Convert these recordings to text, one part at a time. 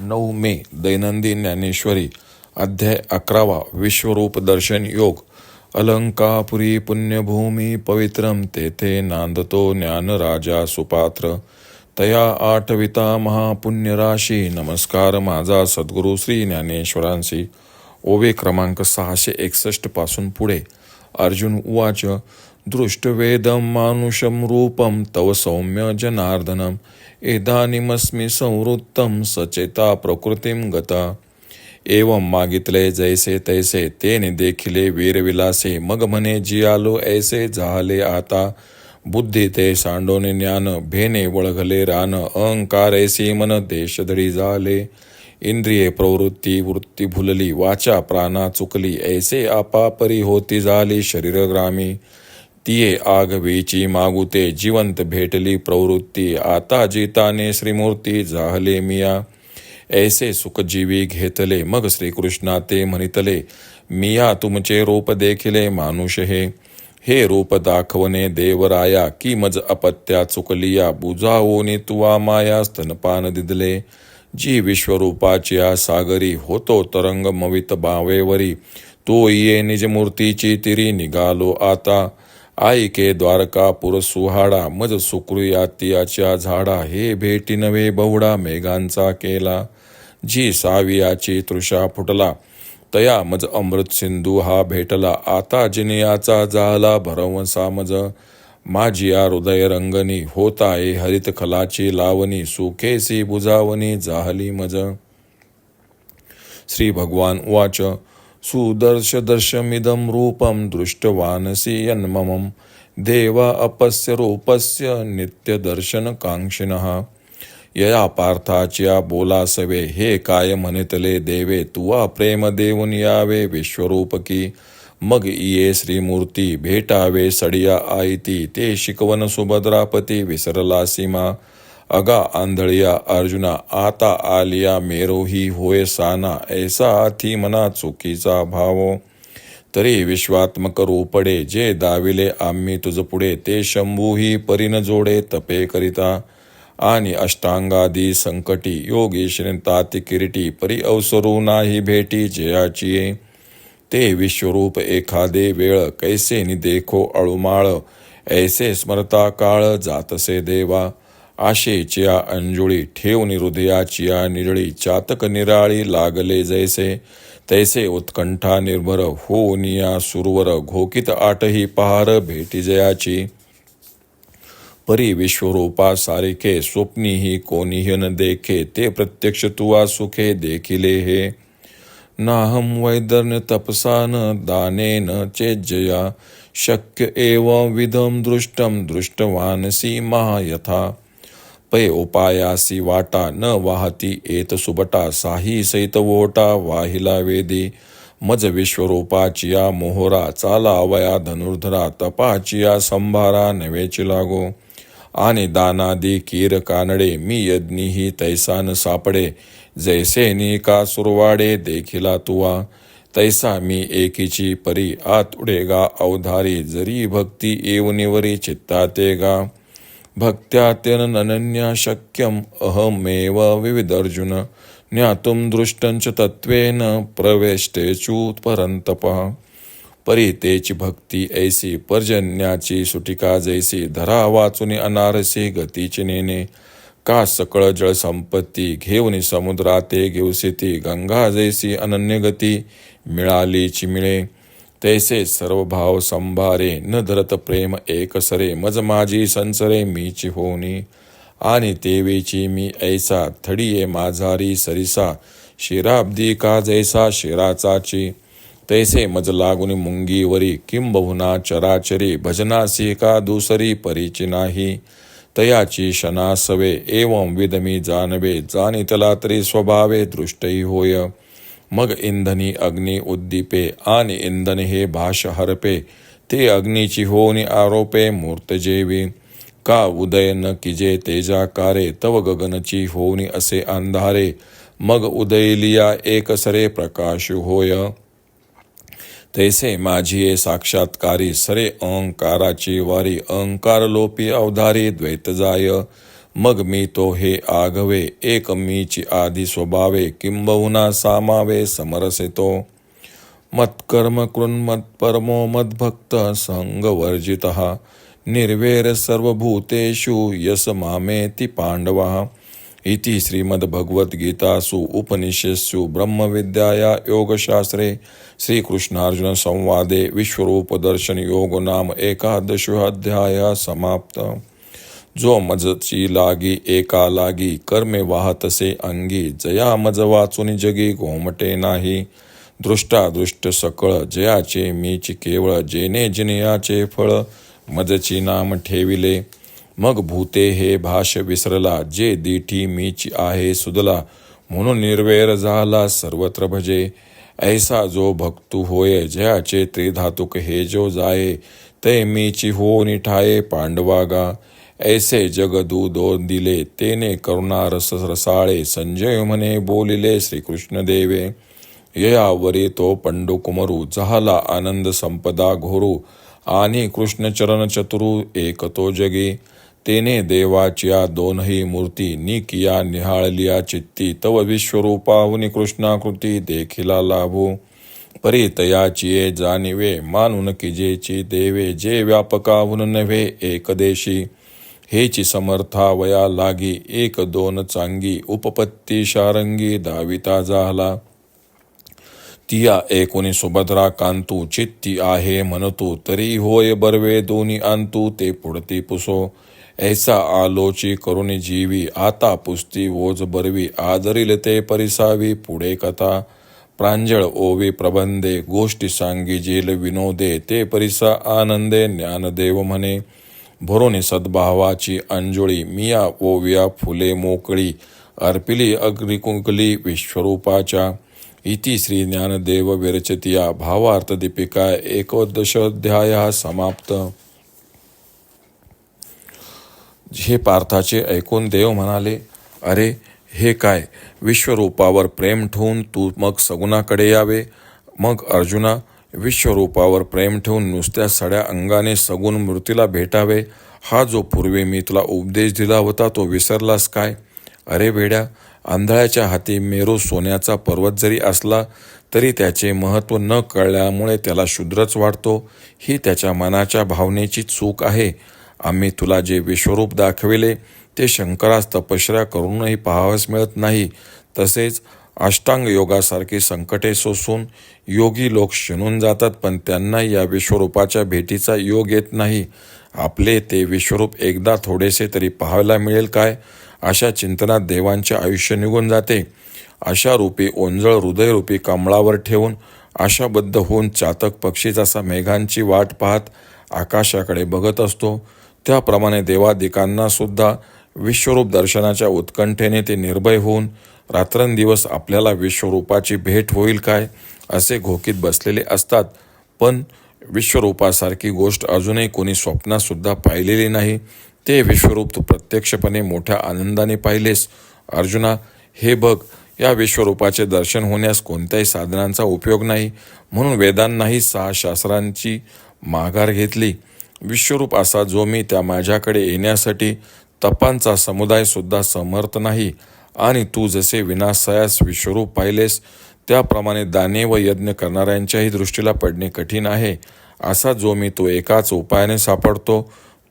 नऊ मे दैनंदिन ज्ञानेश्वरी अध्याय अकरावा विश्वरूप दर्शन योग. अलंकापुरी पुण्यभूमी पवित्रम तेथे नांदतो ज्ञानराजा सुपात्र. तया आठविता महापुण्यराशी नमस्कार माझा सद्गुरू श्री ज्ञानेश्वरांशी. ओवे क्रमांक सहाशे एकसष्टपासून पुढे. अर्जुन उवाच दृष्टवेदं मानुषं रूपं तव सौम्य जनार्दनम् इदानीमस्मि संवृत्तं सचेता प्रकृतीं गता। एवं मागितले जैसे तैसे तेने देखिले वीरविलासे। मग म्हणे जियालो ऐसे झाले आता। बुद्धी ते सांडोने ज्ञान भेने वळघले रान। अहंकार ऐसी मन देशधडी झाले इंद्रिये प्रवृत्ती वृत्ती भुलली वाचा प्राणा चुकली। ऐसे आपापरी होती झाली शरीरग्रामी। तिये आगवीची मागुते जिवंत भेटली प्रवृत्ती आता जिताने श्रीमूर्ती जाहले मिया ऐसे सुखजीवी घेतले मग श्रीकृष्णा ते म्हणितले मिया तुमचे रूप देखिले मानुष हे हे रूप दाखवणे देवराया की मज अपत्या चुकलिया बुजावोनी तुवा माया स्तनपान दिदले जी विश्वरूपाच्या सागरी होतो तरंग मवित बावेवरी तो ये निजमूर्तीची तिरी निघालो आता आईके द्वारकापूर सुहाडा मज सुकृयातियाच्या झाडा हे भेटी नवे बहुडा मेघांचा केला. जी सावियाची तृषा फुटला तया मज अमृत सिंधू हा भेटला. आता जिनियाचा झाला भरवसा मज माझिया हृदय रंगनी होताये हरित खलाची लावणी सुखेसी बुजावणी जाहली मज. श्री भगवान उवाच सुदर्श दर्शमिदं रूपं दृष्टवानसि यन्ममं। देवा अपस्य रूपस्य नित्यदर्शनकाङ्क्षिणः। यया पार्थाच्या बोलासवे हे काय म्हणितले देवे तुवा प्रेम देऊन यावे विश्वरूपकी। मग इये श्रीमूर्ती भेटावे सडिया आयती ते शिकवन सुभद्रापती विसरला सीमा। अगा आंधळिया अर्जुना आता आलिया मेरोही होय साना ऐसा अथी मना चुकीचा भावो. तरी विश्वात्मक रूपडे जे दाविले आम्ही तुझ पुढे ते शंभूही परिन जोडे तपे करिता. आणि अष्टांगादी संकटी योगेश ताती किरीटी परी अवसरू नाही भेटी जयाची. ते विश्वरूप एखादे वेळ कैसे नि देखो अळुमाळ ऐसे स्मरता काळ जातसे देवा. आशेच्या अंजुळी ठेवून हृदयाचिया निरळी चातक निराळी लागले जैसे. तैसे उत्कंठा निर्भर होनिया सुरवर घोकित आटही पहार भेटी जयाची. परी विश्वरूपा सारिखे स्वप्नीही कोणीही न देखे ते प्रत्यक्ष तुवा सुखे देखिले हे. नाहम वैदर्न तपसान दानेन चेज्जया शक्य एव विधम दृष्टम दृष्टवानसी महायथा. पै उपायासी वाटा न वाहती येत सुबटा साही सैत वोटा वाहिला वेदी मज विश्वरूपाचिया मोहरा चाला अवया धनुर्धरा तपाचिया संभारा नवेची लागो आणि दानादी कीर कानडे मी यज्ञीही तैसान सापडे जैसे नी का सुरवाडे देखिला तुवा तैसा मी एकीची परी आत उडेगा अवधारी जरी भक्ती येऊनिवरी चित्ताते गा भक्त्यात्यनन्या शक्यम अहमेव विविधर्जुन ज्ञातुम दृष्टंच तत्वेन प्रवेष्टेचूत्परंतप परी परितेची भक्ती ऐसी पर्जन्याची सुटिका जैसी धरा वाचुनी अनारसी गतीची नेने का सकळ जळ संपत्ती घेऊन समुद्राते घेऊसिती गंगा जैसी अनन्य गती मिळालीची मिळे तैसे सर्व भाव संभारे न धरत प्रेम एकसरे मज माझी संसरे मीची होनी आणि तेवेची मी ऐसा थडीये माझारी सरिसा शिराब्दी का जैसा शिराचाची. तैसे मज लागुनी मुंगीवरी किंबहुना चराचरी भजनासी का दुसरी परीची नाही. तयाची शनासवे एवं विदमी जानवे जानितला तरी स्वभावे दृष्टही होय. मग इंधनी अग्नी उद्दीपे आणि इंधन हे भाष हरपे. ते अग्नीची होनी आरोपे मूर्तजेवी. का उदय न किजे तेजाकारे तव गगनची होनी असे अंधारे. मग उदयलिया एकसरे प्रकाश होय. तैसे माझी साक्षात्कारी सरे अहंकाराची वारी. अहंकार लोपी अवधारी द्वैत जाय. मग मी तो हे आघवे एक मीची आधी स्वभावे किंबहुना सामावे समरसे तो मत्कर्म कृन्मत्परमो मद्भक्त संगवर्जित निर्वेर सर्वभूतेषु यस मामेति पांडवा इति श्रीमद्भगवद्गीतासु उपनिषत्सु ब्रह्मविद्याया योगशास्त्रे श्रीकृष्णार्जुनसंवादे विश्वरूपदर्शनयोगो नाम एकादशोऽध्यायः समाप्तः। जो मजची लागी एका लागी कर्मे वाहतसे अंगी जया मज वाचून जगी घोमटे नाही. दृष्टा दृष्ट सकळ जयाचे मीच केवळ जेने जिनयाचे फळ मजची नाम ठेविले. मग भूते हे भाष विसरला जे दिठी मीची आहे सुदला म्हणून निर्वैर झाला सर्वत्र भजे. ऐसा जो भक्तू होय जयाचे त्रिधातुक हे जो जाये ते मीची हो निठाये पांडवागा. ऐसे जगदू दोन दिले तेने करुणा रस रसाळे संजय म्हणे बोलिले श्रीकृष्ण देवे ययावरी तो पंडू कुमरू झाला आनंद संपदा घोरू आणि कृष्ण चरण चतुरू एक तो जगी. तेने देवाच्या दोनही मूर्ती निकिया निहाळलिया चित्ती तव विश्वरूपाहुनी कृष्णाकृती देखिला लाभू. परितयाची जाणिवे मानून किजेची देवे जे व्यापकाहून नव्हे एकदेशी हेची समर्था वया लागी एक दोन चांगी उपपत्ती शारंगी दाविता झाला. तिया एकोणी सुभद्रा कांतू चित्ती आहे म्हणतू तरी होय बर्वे दोन्ही आणतू ते पुढती पुसो. ऐसा आलोची करुणी जीवी आता पुस्ती ओज बरवी आदरील ते परिसावी पुढे कथा. प्रांजळ ओवी प्रबंधे गोष्टी सांगी जेल विनोदे ते परिसा आनंदे ज्ञानदेव म्हणे. भरोनी सद्भावाची अंजुळी मिया ओविया फुले मोकळी अर्पिली अग्निकुंकली विश्वरूपाच्या इति श्री ज्ञानदेव विरचितिया भावार्थ दीपिका एकोदशोध्याय समाप्त. हे पार्थाचे ऐकून देव म्हणाले अरे हे काय? विश्वरूपावर प्रेम ठेवून तू मग सगुणाकडे यावे? मग अर्जुना विश्वरूपावर प्रेम ठेवून नुसत्या सड्या अंगाने सगुण मृत्यूला भेटावे हा जो पूर्वी मी तुला उपदेश दिला होता तो विसरलास काय? अरे वेड्या आंधळ्याच्या हाती मेरू सोन्याचा पर्वत जरी असला तरी त्याचे महत्त्व न कळल्यामुळे त्याला शूद्रच वाटतो. ही त्याच्या मनाच्या भावनेची चूक आहे. आम्ही तुला जे विश्वरूप दाखविले ते शंकरास तपश्चर्या करूनही पाहावयास मिळत नाही. तसेच अष्टांग योगासारखी संकटे सोसून योगी लोक शिणून जातात पण त्यांना या विश्वरूपाच्या भेटीचा योग येत नाही. आपले ते विश्वरूप एकदा थोडेसे तरी पाहायला मिळेल काय? अशा चिंतनात देवांचे आयुष्य निघून जाते. अशा रूपी ओंजळ हृदयरूपी कमळावर ठेवून आशाबद्ध होऊन चातक पक्षी जसा मेघांची वाट पाहत आकाशाकडे बघत असतो त्याप्रमाणे देवादिकांना सुद्धा विश्वरूप दर्शनाच्या उत्कंठेने ते निर्भय होऊन रात्रंदिवस आपल्याला विश्वरूपाची भेट होईल काय असे घोकीत बसलेले असतात. पण विश्वरूपासारखी गोष्ट अजूनही कोणी स्वप्नातसुद्धा पाहिलेली नाही. ते विश्वरूप तू प्रत्यक्षपणे मोठ्या आनंदाने पाहिलेस. अर्जुना हे बघ या विश्वरूपाचे दर्शन होण्यास कोणत्याही साधनांचा उपयोग नाही. म्हणून वेदांनाही सहा शास्त्रांची माघार घेतली. विश्वरूप असा जो मी त्या माझ्याकडे येण्यासाठी तपांचा समुदायसुद्धा समर्थ नाही. आणि तू जसे विनाशयास विश्वरूप पाहिलेस त्याप्रमाणे दाने व यज्ञ करणाऱ्यांच्याही दृष्टीला पडणे कठीण आहे. असा जो मी तो एकाच उपायाने सापडतो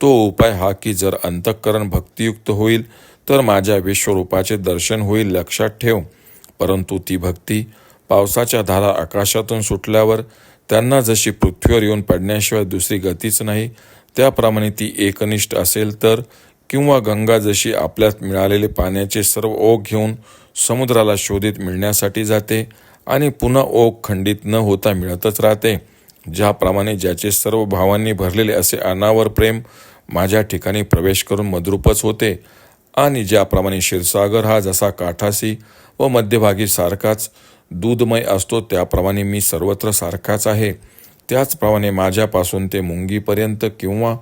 तो उपाय हा की जर अंतःकरण भक्तियुक्त होईल तर माझ्या विश्वरूपाचे दर्शन होईल लक्षात ठेव. परंतु ती भक्ती पावसाच्या धारा आकाशातून सुटल्यावर त्यांना जशी पृथ्वीवर येऊन पडण्याशिवाय दुसरी गतीच नाही त्याप्रमाणे ती एकनिष्ठ असेल तर किंवा गंगा जशी आपल्यात मिळालेले पाण्याचे सर्व ओघ घेऊन समुद्राला शोधित मिळण्यासाठी जाते आणि पुन्हा ओघ खंडित न होता मिळतच राहते ज्याप्रमाणे ज्याचे सर्व भावांनी भरलेले असे अनावर प्रेम माझ्या ठिकाणी प्रवेश करून मद्रूपच होते आणि ज्याप्रमाणे क्षीरसागर हा जसा काठासी व मध्यभागी सारखाच दूधमय असतो त्याप्रमाणे मी सर्वत्र सारखाच आहे. त्याचप्रमाणे माझ्यापासून ते मुंगीपर्यंत किंवा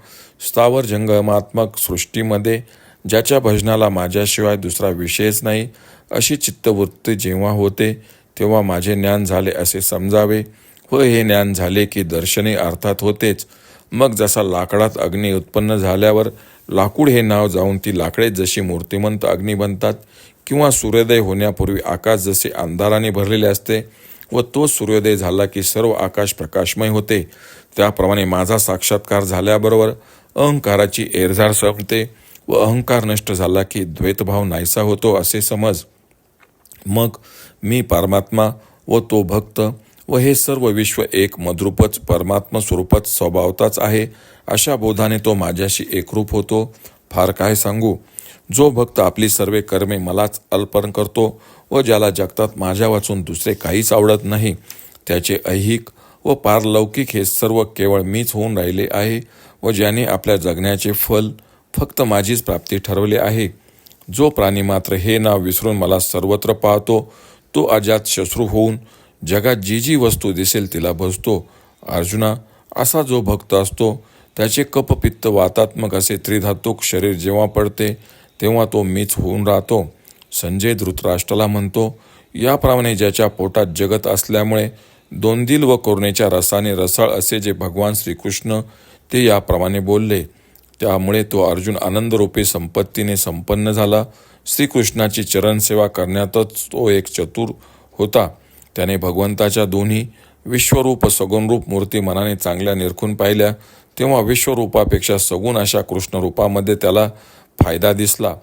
स्थावर जंगमात्मक सृष्टीमध्ये ज्याच्या भजनाला माझ्याशिवाय दुसरा विषयच नाही अशी चित्तवृत्ती जेव्हा होते तेव्हा माझे ज्ञान झाले असे समजावे. व हे ज्ञान झाले की दर्शने अर्थात होतेच. मग जसा लाकडात अग्नी उत्पन्न झाल्यावर लाकूड हे नाव जाऊन ती लाकडे जशी मूर्तिमंत अग्नी बनतात किंवा सूर्योदय होण्यापूर्वी आकाश जसे अंधाराने भरलेले असते व तो सूर्योदय झाला की सर्व आकाश प्रकाशमय होते. त्याप्रमाणे माझा साक्षात्कार झाल्याबरोबर अहंकाराची एरझार संपते व अहंकार नष्ट झाला की द्वैतभाव नाहीसा होतो असे समज. मग मी परमात्मा व तो भक्त व हे सर्व विश्व एक मद्रूपच परमात्मा स्वरूपच स्वभावताच आहे अशा बोधाने तो माझ्याशी एकरूप होतो. फार काय सांगू? जो भक्त आपली सर्व कर्मे मलाच अर्पण करतो व ज्याला जगतात माझ्या वाचून दुसरे काहीच आवडत नाही त्याचे ऐहिक व पारलौकिक हे सर्व केवळ मीच होऊन राहिले आहे व ज्याने आपल्या जगण्याचे फल फक्त माझीच प्राप्ती ठरवले आहे. जो प्राणी मात्र हे नाव विसरून मला सर्वत्र पाहतो तो अजात शत्रू होऊन जगात जी जी वस्तू दिसेल तिला भजतो अर्जुना असा जो भक्त असतो त्याचे कपपित्त वातात्मक असे त्रिधातुक शरीर जेव्हा पडते तेव्हा तो मीच होऊन राहतो. संजय धृतराष्ट्राला म्हणतो याप्रमाणे ज्याच्या पोटात जगत असल्यामुळे दोंदिल व करुणेच्या रसाने रसाळ असे जे भगवान श्रीकृष्ण ते याप्रमाणे बोलले. त्यामुळे तो अर्जुन आनंदरूपी संपत्तीने संपन्न झाला. श्रीकृष्णाची चरणसेवा करण्यातच तो एक चतुर होता. त्याने भगवंताच्या दोन्ही विश्वरूप सगुणरूप मूर्ती मनाने चांगल्या निरखून पाहिल्या. तेव्हा विश्वरूपापेक्षा सगुण अशा कृष्णरूपामध्ये त्याला फायदा दिसला.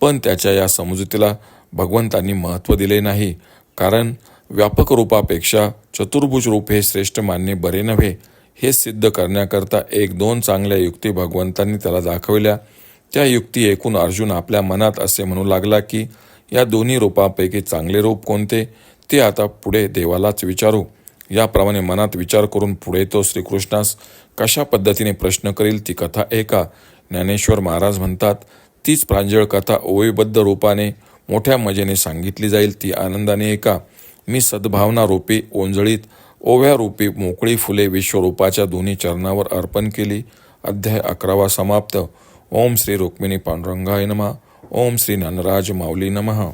पण त्याच्या या समजुतीला भगवंतांनी महत्त्व दिले नाही. कारण व्यापक रूपापेक्षा चतुर्भुज रूप हे श्रेष्ठ मानणे बरे नव्हे हे सिद्ध करण्याकरता एक दोन चांगल्या युक्ती भगवंतांनी त्याला दाखवल्या. त्या युक्ती ऐकून अर्जुन आपल्या मनात असे म्हणू लागला की या दोन्ही रूपापैकी चांगले रूप कोणते ते आता पुढे देवालाच विचारू. याप्रमाणे मनात विचार करून पुढे तो श्रीकृष्णास कशा पद्धतीने प्रश्न करील ती कथा ऐका. ज्ञानेश्वर महाराज म्हणतात तीच प्रांजळ कथा ओवेबद्ध रूपाने मोठ्या मजेने सांगितली जाईल ती आनंदाने ऐका. मी सद्भावना रूपी ओंजळीत ओव्या रूपी मोकळी फुले विश्वरूपाच्या दोन्ही चरणावर अर्पण केली. अध्याय अकरावा समाप्त. ओम श्री रुक्मिणी पांडुरंगाय नमः. ओम श्री ननराज माऊली नमः.